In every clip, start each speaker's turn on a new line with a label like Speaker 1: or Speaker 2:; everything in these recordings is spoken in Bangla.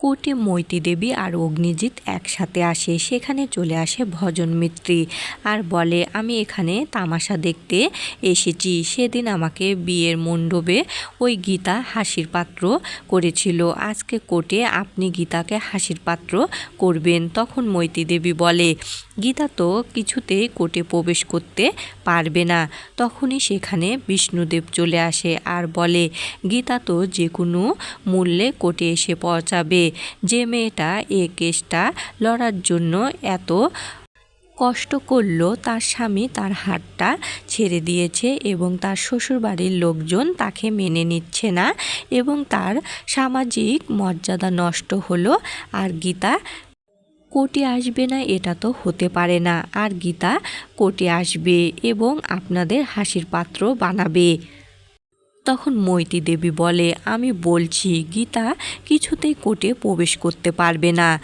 Speaker 1: কোর্টে মৈতি দেবী আর অগ্নিজিৎ একসাথে আসে, সেখানে চলে আসে ভজন মিত্রী। আর বলে, আমি এখানে তামাশা দেখতে এসেছি। সেদিন আমাকে বিয়ের মণ্ডপে ওই গীতা হাসির পাত্র করেছিল। আজকে কোর্টে আপনি গীতাকে হাসির পাত্র করবেন। তখন মৈতি দেবী বলে, গীতা তো কিছুতেই কোর্টে প্রবেশ করতে পারবে না। তখনই সেখানে বিষ্ণুদেব চলে আসে আর বলে, গীতা তো যে কোনো মূল্যে কোর্টে এসে পৌঁছাবে। যে মেয়েটা এ কেসটা লড়ার জন্য এত কষ্ট করল, তার স্বামী তার হাতটা ছেড়ে দিয়েছে এবং তার শ্বশুরবাড়ির লোকজন তাকে মেনে নিচ্ছে না এবং তার সামাজিক মর্যাদা নষ্ট হলো। আর গীতা কোটি আসবে না, এটা তো হতে পারে না। আর গীতা, কোর্টে আসবে এবং আপনাদের হাসির পাত্র বানাবে। তখন মৈতি দেবী বলে, আমি বলছি, গীতা কিছুতেই কোটে প্রবেশ করতে পারবে না।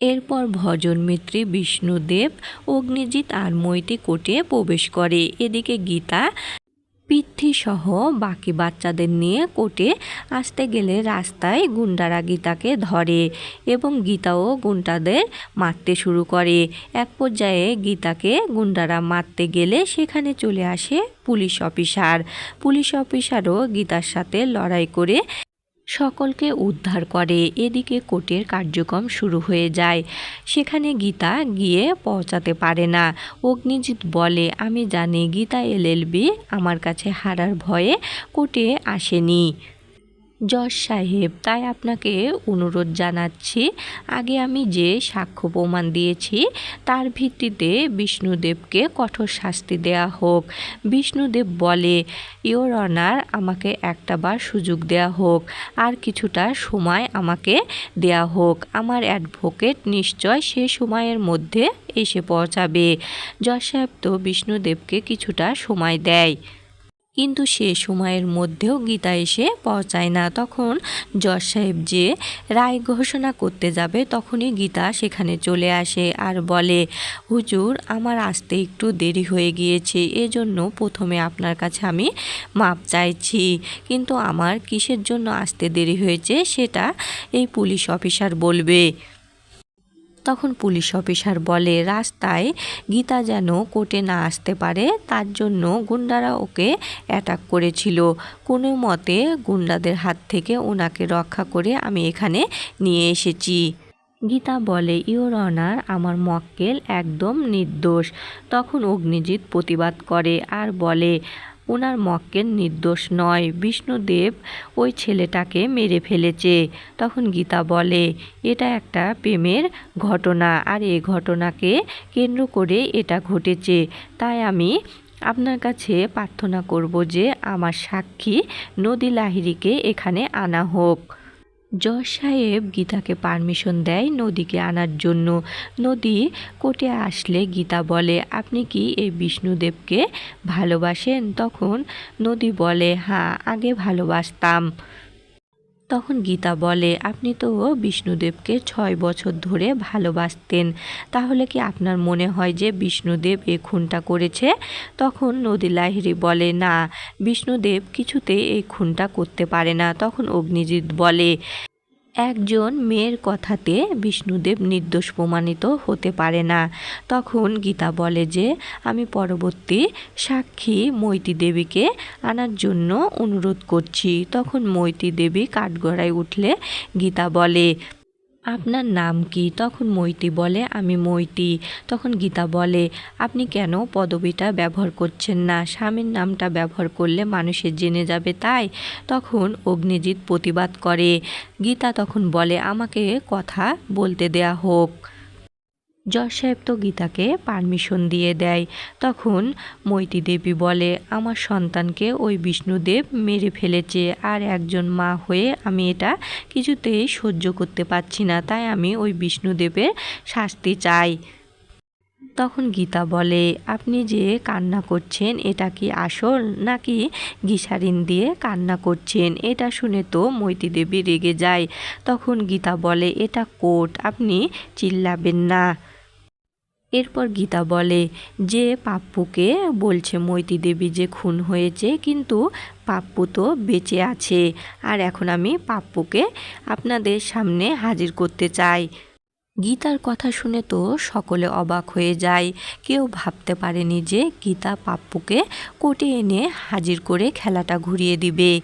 Speaker 1: এরপর ভজন মিত্রী বিষ্ণুদেব, অগ্নিজিৎ আর মৈতি কোটে প্রবেশ করে। এদিকে গীতা সহ বাকি বাচ্চাদের নিয়ে কোর্টে আসতে গেলে রাস্তায় গুন্ডারা গীতাকে ধরে এবং গীতাও গুন্ডাদের মারতে শুরু করে। এক পর্যায়ে গীতাকে গুন্ডারা মারতে গেলে সেখানে চলে আসে পুলিশ অফিসার। পুলিশ অফিসারও গীতার সাথে লড়াই করে সকলকে উদ্ধার করে। এদিকে কোর্টের কার্যক্রম শুরু হয়ে যায়। সেখানে গীতা গিয়ে পৌঁছাতে পারে না। অগ্নিজিৎ বলে, আমি জানি গীতা এলএলবি আমার কাছে হারার ভয়ে কোর্টে আসেনি। জজ সাহেব, তাই আপনাকে অনুরোধ জানাচ্ছি, আগে আমি যে সাক্ষ্য প্রমাণ দিয়েছি, তার ভিত্তিতে বিষ্ণুদেবকে কঠোর শাস্তি দেয়া হোক। বিষ্ণুদেব বলে ইওর অনার আমাকে একটা বার সুযোগ দেয়া হোক, আর কিছুটা সময় আমাকে দেয়া হোক। আমার অ্যাডভোকেট নিশ্চয় সে সময়ের মধ্যে এসে পৌঁছাবে। জজ সাহেব তো বিষ্ণুদেবকে কিছুটা সময় দেয়। কিন্তু সে সময়ের মধ্যেও গীতা এসে পৌঁছায় না। তখন জজ সাহেব যে রায় ঘোষণা করতে যাবে, তখনই গীতা সেখানে চলে আসে আর বলে, হুজুর, আমার আসতে একটু দেরি হয়ে গিয়েছে, এজন্য প্রথমে আপনার কাছে আমি মাপ চাইছি। কিন্তু আমার কিসের জন্য আসতে দেরি হয়েছে, সেটা এই পুলিশ অফিসার বলবে। তখন পুলিশ অফিসার বলে, রাস্তায় গীতা যেন কোর্টে না আসতে পারে, তার জন্য গুন্ডারা ওকে অ্যাটাক করেছিল। কোনো মতে গুন্ডাদের হাত থেকে ওনাকে রক্ষা করে আমি এখানে নিয়ে এসেছি। গীতা বলে, ইওর অনার, আমার মক্কেল একদম নির্দোষ। তখন অগ্নিজিৎ প্রতিবাদ করে আর বলে ওনার মক্কেল নির্দোষ নয়। বিষ্ণুদেব ওই ছেলেটাকে মেরে ফেলেছে। তখন গীতা বলে, এটা একটা প্রেমের ঘটনা, আর এই ঘটনাকে কেন্দ্র করে এটা ঘটেছে। তাই আমি আপনার কাছে প্রার্থনা করব যে আমার সাক্ষী নদী লাহিরিকে এখানে আনা হোক। জজ সাহেব গীতাকে পারমিশন দেয় নদীকে আনার জন্য। নদী কোটে আসলে গীতা বলে, আপনি কি এই বিষ্ণুদেবকে ভালোবাসেন? তখন নদী বলে হ্যাঁ আগে ভালোবাসতাম। তখন গীতা বলে, আপনি তো বিষ্ণুদেবকে ছয় বছর ধরে ভালোবাসতেন। তাহলে কি আপনার মনে হয় যে বিষ্ণুদেব এ খুনটা করেছে? তখন নদী লাহিরি বলে, না, বিষ্ণুদেব কিছুতে এই খুনটা করতে পারে না। তখন অগ্নিজিৎ বলে একজন মেয়ের কথাতে বিষ্ণুদেব নির্দোষ প্রমাণিত হতে পারে না। তখন গীতা বলে যে, আমি পরবর্তী সাক্ষী মৈতি দেবীকে আনার জন্য অনুরোধ করছি। তখন মৈতি দেবী কাঠগড়ায় উঠলে গীতা বলে আপনার নাম কি? তখন মৈতি বলে, আমি মৈতি তখন গীতা বলে, আপনি কেন পদবিটা ব্যবহার করছেন না? স্বামীর নামটা ব্যবহার করলে মানুষের জেনে যাবে তাই? তখন অগ্নিজিৎ প্রতিবাদ করে। গীতা তখন বলে, আমাকে কথা বলতে দেয়া হোক। জজ সাহেব তো গীতাকে পারমিশন দিয়ে দেয়। তখন মৈতি দেবী বলে, আমার সন্তানকে ওই বিষ্ণুদেব মেরে ফেলেছে, আর একজন মা হয়ে আমি এটা কিছুতেই সহ্য করতে পারছি না, তাই আমি ওই বিষ্ণুদেবের শাস্তি চাই। তখন গীতা বলে, আপনি যে কান্না করছেন, এটা কি আসল, নাকি গিসারিন দিয়ে কান্না করছেন? এটা শুনে তো মৈতি দেবী রেগে যায়। তখন গীতা বলে, এটা কোর্ট আপনি চিল্লাবেন না। এরপর গীতা বলে, যে পাপ্পুকে বলছে মৈতি দেবী যে খুন হয়েছে, কিন্তু পাপ্পু তো বেঁচে আছে। আর এখন আমি পাপ্পুকে আপনাদের সামনে হাজির করতে চাই। গীতার কথা শুনে তো সকলে অবাক হয়ে যায়। কেউ ভাবতে পারেনি যে গীতা পাপ্পুকে কোটে এনে হাজির করে খেলাটা ঘুরিয়ে দিবে।